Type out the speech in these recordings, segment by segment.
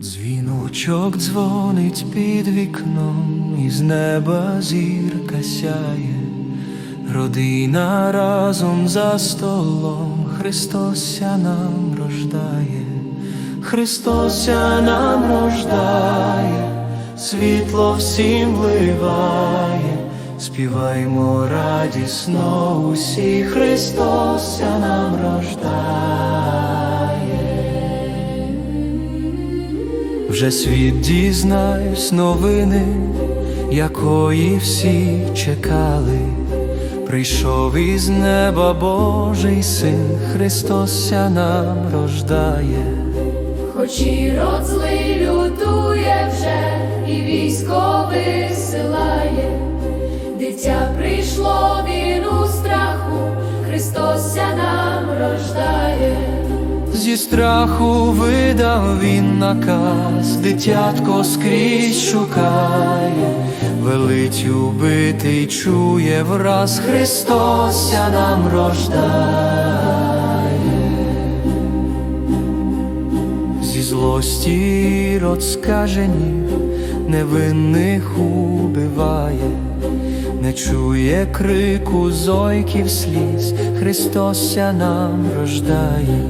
Дзвіночок дзвонить під вікном, і з неба зірка сяє, родина разом за столом, Христося нам рождає, Христося нам рождає, світло всім вливає, співаймо радісно усі, Христося нам рождає. Вже світ дізнаюсь новини, якої всі чекали. Прийшов із неба Божий син, Христося нам рождає. Хоч і род війну страху, Христося нам рождає. Зі страху видав він наказ, дитятко скрізь шукає, велить убитий чує враз, Христося нам рождає. Зі злості род невинних убиває, не чує крику зойків сліз, Христося нам рождає.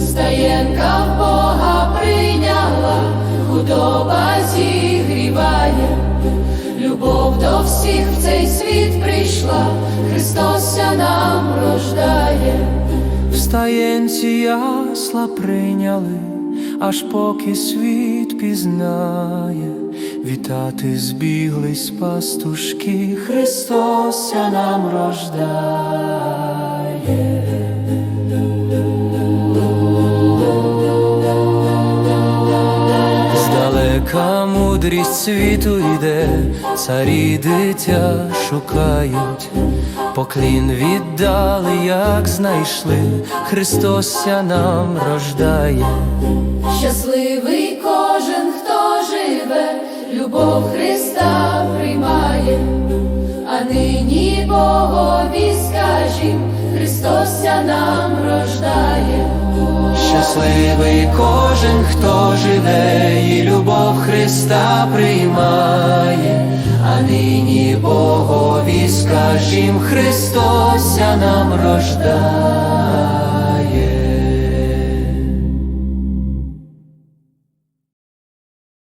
Стаєнка в Бога прийняла, худоба зігріває, любов до всіх в цей світ прийшла, Христося нам рождає. Встаєнці ясла прийняли, аж поки світ пізнає, вітати збіглись пастушки, Христося нам рождає. Здалека мудрість світу йде, царі дитя шукають, поклін віддали, як знайшли, Христося нам рождає. Щасливий кожен, хто живе, любов Христа приймає, а нині Богові скажім, Христося нам рождає. Щасливий кожен, хто живе, і любов Христа приймає, а нині Богові скажім, Христося нам рождає.